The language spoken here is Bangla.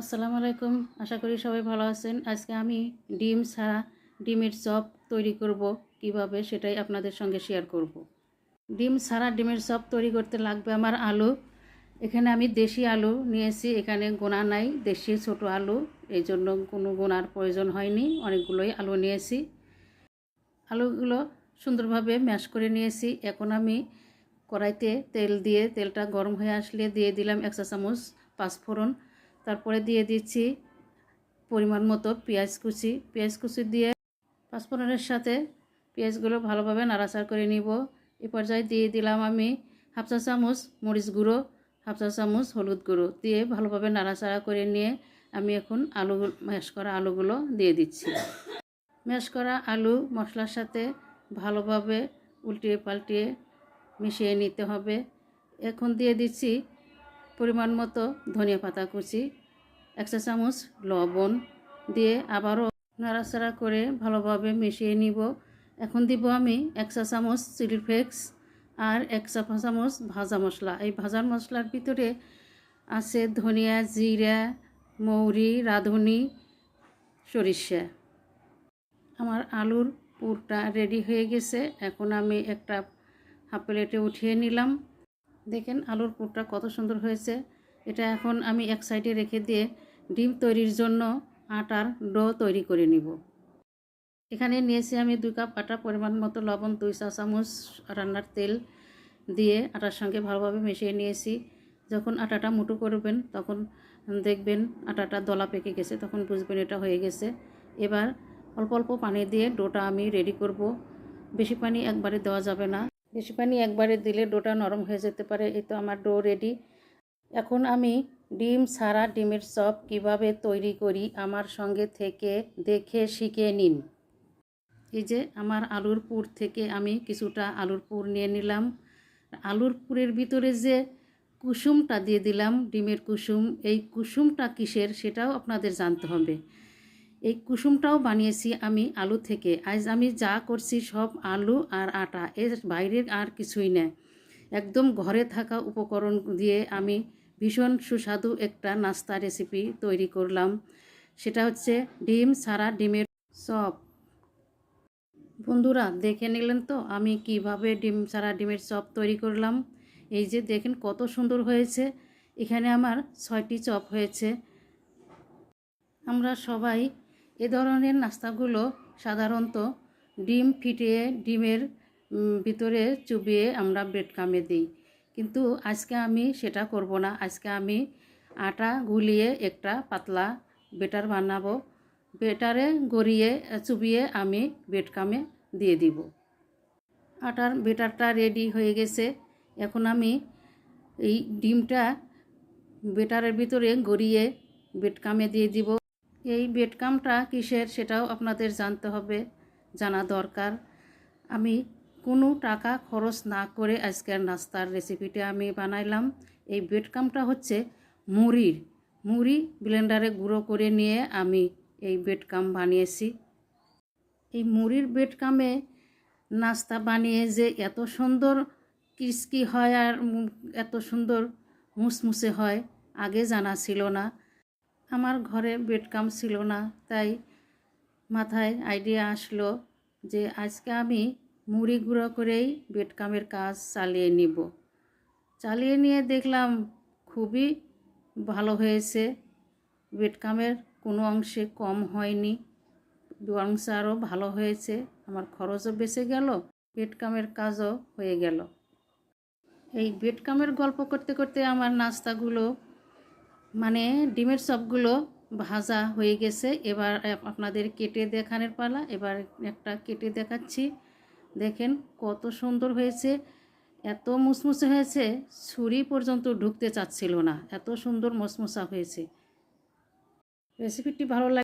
আসসালামু আলাইকুম। আশা করি সবাই ভালো আছেন। আজকে আমি ডিম ছাড়া ডিমের চপ তৈরি করব কীভাবে সেটাই আপনাদের সঙ্গে শেয়ার করব। ডিম ছাড়া ডিমের চপ তৈরি করতে লাগবে আমার আলু। এখানে আমি দেশি আলু নিয়েছি, এখানে গোনা নাই, দেশি ছোট আলু। এই জন্য কোনো গোনার প্রয়োজন হয়নি, অনেকগুলোই আলু নিয়েছি। আলুগুলো সুন্দরভাবে ম্যাশ করে নিয়েছি। এখন আমি কড়াইতে তেল দিয়ে, তেলটা গরম হয়ে আসলে দিয়ে দিলাম একশো চামচ পাঁচফোড়ন তারপরে দিয়ে দিচ্ছি পরিমাণ মতো পেঁয়াজ কুচি। পেঁয়াজ কুচি দিয়ে পাঁচফোড়নের সাথে পেঁয়াজগুলো ভালোভাবে নাড়াচাড়া করে নিব। এ পর্যায়ে দিয়ে দিলাম আমি হাফ চা চামচ মরিচ গুঁড়ো, হাফ চা চামচ হলুদ গুঁড়ো দিয়ে ভালোভাবে নাড়াচাড়া করে নিয়ে আমি এখন আলু, ম্যাশ করা আলুগুলো দিয়ে দিচ্ছি। ম্যাশ করা আলু মশলার সাথে ভালোভাবে উল্টিয়ে পাল্টিয়ে মিশিয়ে নিতে হবে। এখন দিয়ে দিচ্ছি পরিমাণ মতো ধনিয়া পাতা কুচি, এক চা চামচ লবণ দিয়ে আবারও নাড়াচাড়া করে ভালোভাবে মিশিয়ে নিব। এখন দিব আমি এক চা চামচ চিলি ফ্লেক্স আর এক চা চামচ ভাজা মশলা। এই ভাজা মশলার ভিতরে আছে ধনিয়া, জিরা, মৌরি, রাঁধুনি, সরিষা। আমার আলুর পুরটা রেডি হয়ে গেছে। এখন আমি একটা হাফ প্লেটে উঠিয়ে নিলাম। দেখেন আলুর পুরটা কত সুন্দর হয়েছে। এটা এখন আমি এক সাইডে রেখে দিয়ে ডিম তৈরির জন্য আটার ডো তৈরি করে নিব। এখানে নিয়েছি আমি দুই কাপ আটা, পরিমাণ মতো লবণ, দুই চা চামচ রান্নার তেল দিয়ে আটার সঙ্গে ভালোভাবে মিশিয়ে নিয়েছি। যখন আটাটা মুটো করবেন, তখন দেখবেন আটাটা দলা পেকে গেছে, তখন বুঝবেন এটা হয়ে গেছে। এবার অল্প অল্প পানি দিয়ে ডোটা আমি রেডি করব। বেশি পানি একবারে দেওয়া যাবে না। বেশি পানি একবারে দিলে ডোটা নরম হয়ে যেতে পারে, এই তো আমার ডো রেডি। এখন আমি ডিম ছাড়া ডিমের চপ কীভাবে তৈরি করি আমার সঙ্গে থেকে দেখে শিখে নিন। এই যে আমার আলুর পুর থেকে আমি কিছুটা আলুর পুর নিয়ে নিলাম। আলুর পুরের ভিতরে যে কুসুমটা দিয়ে দিলাম, ডিমের কুসুম, এই কুসুমটা কিসের সেটাও আপনাদের জানতে হবে। এই কুসুমটাও বানিয়েছি আমি আলু থেকে। আজ আমি যা করছি সব আলু আর আটা, এর বাইরের আর কিছুই না একদম ঘরে থাকা উপকরণ দিয়ে আমি ভীষণ সুস্বাদু একটা নাস্তা রেসিপি তৈরি করলাম। সেটা হচ্ছে ডিম ছাড়া ডিমের চপ। বন্ধুরা, দেখে নিলেন তো আমি কীভাবে ডিম ছাড়া ডিমের চপ তৈরি করলাম। এই যে দেখেন কত সুন্দর হয়েছে। এখানে আমার ছয়টি চপ হয়েছে। আমরা সবাই এ ধরনের নাস্তাগুলো সাধারণত ডিম ফিটিয়ে ডিমের ভিতরে চুবিয়ে আমরা ব্রেড কামে দিই। কিন্তু আজকে আমি সেটা করব না। আজকে আমি আটা গুলিয়ে একটা পাতলা বেটার বানাবো। বেটারে গড়িয়ে, চুবিয়ে আমি ব্রেড কামে দিয়ে দিব। আটার বেটারটা রেডি হয়ে গেছে। এখন আমি এই ডিমটা বেটারের ভিতরে গড়িয়ে বেড কামে দিয়ে দিব। এই বেডকামটা কিসের সেটাও আপনাদের জানতে হবে, জানা দরকার। আমি কোনো টাকা খরচ না করে আজকের নাস্তার রেসিপিটা আমি বানাইলাম। এই বেডকামটা হচ্ছে মুড়ির। মুড়ি ব্লেন্ডারে গুঁড়ো করে নিয়ে আমি এই বেডকাম বানিয়েছি। এই মুড়ির বেডকামে নাস্তা বানিয়ে যে এত সুন্দর কিসকি হয় আর এত সুন্দর মুসমুসে হয়, আগে জানা ছিল না। আমার ঘরে বেডকাম ছিল না, তাই মাথায় আইডিয়া আসলো যে আজকে আমি মুড়ি গুঁড়ো করেই বেডকামের কাজ চালিয়ে নিব। চালিয়ে নিয়ে দেখলাম খুবই ভালো হয়েছে, বেডকামের কোনো অংশে কম হয়নি অংশ আরও ভালো হয়েছে, আমার খরচও বেঁচে গেল, বেডকামের কাজও হয়ে গেল। এই বেডকামের গল্প করতে করতে আমার নাস্তাগুলো মানে ডিমের সবগুলো ভাজা হয়ে গেছে। এবার আপনাদের কেটে দেখানোর পালা। এবার একটা কেটে দেখাচ্ছি। দেখেন কত সুন্দর হয়েছে। এত মুসমুসে হয়েছে, ছুরি পর্যন্ত ঢুকতে চাচ্ছিল না। এত সুন্দর মসমুসা হয়েছে। রেসিপিটি ভালো লাগে